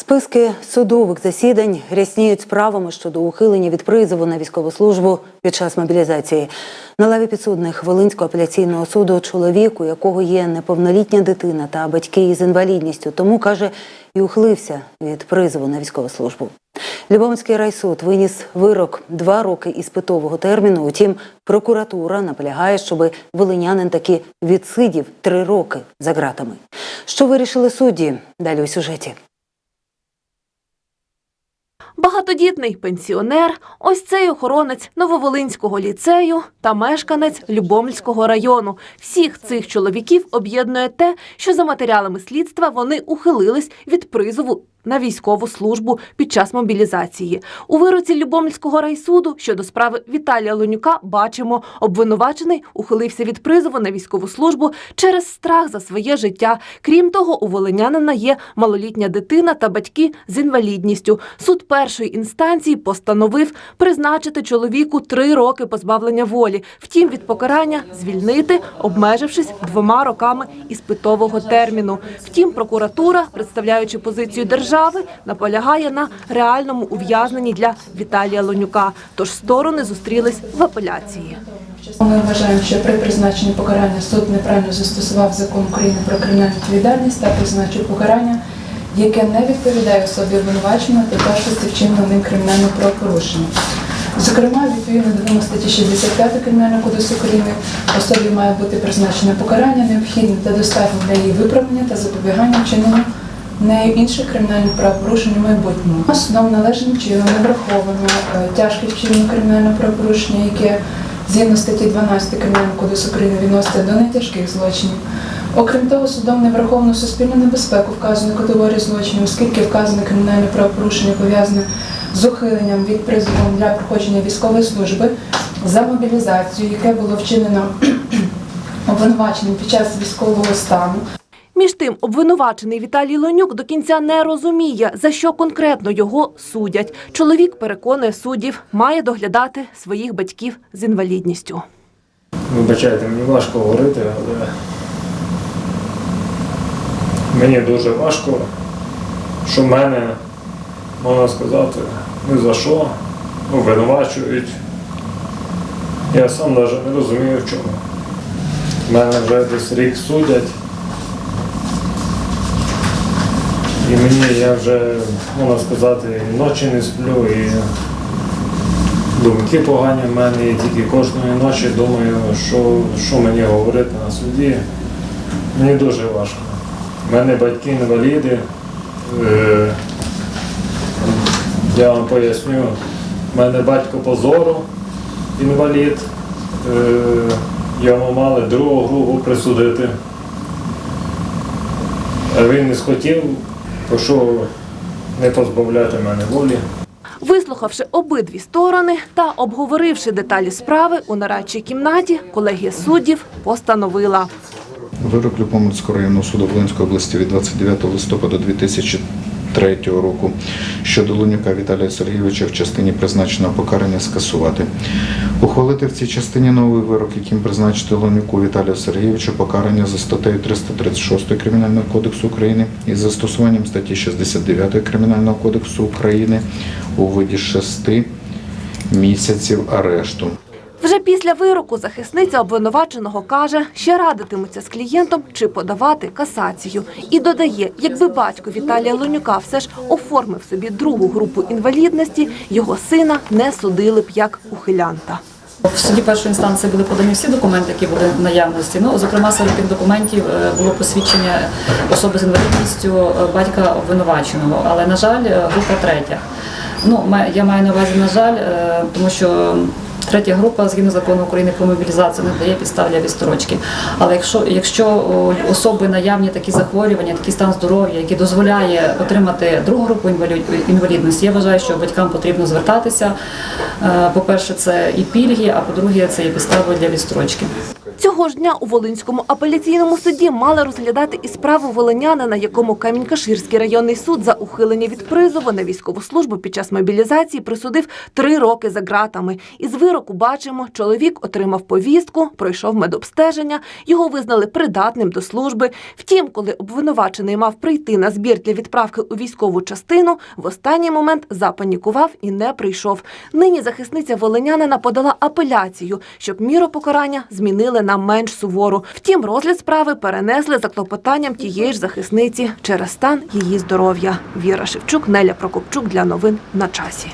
Списки судових засідань рясніють справами щодо ухилення від призову на військову службу під час мобілізації. На лаві підсудних Волинського апеляційного суду чоловік, у якого є неповнолітня дитина та батьки із інвалідністю, тому каже і ухилився від призову на військову службу. Любомський райсуд виніс вирок два роки іспитового терміну. Утім, прокуратура наполягає, щоб волинянин таки відсидів три роки за ґратами. Що вирішили судді? Далі у сюжеті. Багатодітний пенсіонер, ось цей охоронець Нововолинського ліцею та мешканець Любомльського району. Всіх цих чоловіків об'єднує те, що за матеріалами слідства вони ухилились від призову на військову службу під час мобілізації. У вироці Любомльського райсуду щодо справи Віталія Лонюка бачимо, обвинувачений ухилився від призову на військову службу через страх за своє життя. Крім того, у волинянина є малолітня дитина та батьки з інвалідністю. Суд першої інстанції постановив призначити чоловіку три роки позбавлення волі. Втім, від покарання звільнити, обмежившись двома роками іспитового терміну. Втім, прокуратура, представляючи позицію держави, наполягає на реальному ув'язненні для Віталія Лонюка. Тож сторони зустрілись в апеляції. Ми вважаємо, що при призначенні покарання суд неправильно застосував закон України про кримінальну відповідальність та призначив покарання, яке не відповідає особі обвинуваченого та першості вчиненого ним кримінального правопорушення. Зокрема, відповідно до вимог статті 65 Кримінального кодексу України особі має бути призначене покарання необхідне та достатнє для її виправлення та запобігання вчиненню нею інших кримінальних правопорушень у майбутньому. Судом належним чином не враховано е, тяжкість вчинення кримінального правопорушення, яке згідно статті 12 Кримінального кодексу України відноситься до нетяжких злочинів. Окрім того, судом не враховано суспільну небезпеку вказаної категорії злочинів, оскільки вказане кримінальне правопорушення пов'язане з ухиленням від призову для проходження військової служби за мобілізацію, яке було вчинено обвинуваченим під час військового стану, Між тим, обвинувачений Віталій Лонюк до кінця не розуміє, за що конкретно його судять. Чоловік переконує суддів, має доглядати своїх батьків з інвалідністю. Вибачайте, мені важко говорити, але мені дуже важко, що мене, можна сказати, ні за що обвинувачують. Я сам навіть не розумію в чому. Мене вже десь рік судять. І мені я вже, можна сказати, ночі не сплю, і думки погані в мене, і тільки кожної ночі думаю, що, що мені говорити на суді. Мені дуже важко. У мене батьки інваліди. Е, я вам поясню, у мене батько позору інвалід. Е, йому мали другу групу присудити. Він не схотів, що не позбавляти мене волі. Вислухавши обидві сторони та обговоривши деталі справи у нарадчій кімнаті, колегія суддів постановила. Вирок Любомльського районного суду Волинської області від 29 листопада 2003 року щодо Лунюка Віталія Сергійовича в частині призначеного покарання скасувати. Ухвалити в цій частині новий вирок, яким призначити Лунюку Віталію Сергійовичу покарання за статтею 336 Кримінального кодексу України із застосуванням статті 69 Кримінального кодексу України у виді шести місяців арешту. Вже після вироку захисниця обвинуваченого каже, ще радитимуться з клієнтом чи подавати касацію. І додає, якби батько Віталія Лонюка все ж оформив собі другу групу інвалідності, його сина не судили б як ухилянта. В суді першої інстанції були подані всі документи, які були в наявності. Ну, зокрема, серед тих документів е, було посвідчення особи з інвалідністю е, батька обвинуваченого, але, на жаль, е, група третя. Ну, я маю на увазі, на жаль, тому що третя група, згідно закону України про мобілізацію, не дає підстав для відстрочки. Але якщо, якщо особи наявні такі захворювання, такий стан здоров'я, який дозволяє отримати другу групу інвалідності, я вважаю, що батькам потрібно звертатися. Е, По-перше, це і пільги, а по-друге, це і підстави для відстрочки. Цього ж дня у Волинському апеляційному суді мали розглядати і справу волинянина, якому Камінь-Каширський районний суд за ухилення від призову на військову службу під час мобілізації присудив три роки за ґратами. Із вироку бачимо, чоловік отримав повістку, пройшов медобстеження, його визнали придатним до служби. Втім, коли обвинувачений мав прийти на збір для відправки у військову частину, в останній момент запанікував і не прийшов. Нині захисниця волинянина подала апеляцію, щоб міру покарання змінили на менш сувору. Втім, розгляд справи перенесли за клопотанням тієї ж захисниці через стан її здоров'я. Віра Шевчук, Неля Прокопчук для новин на часі.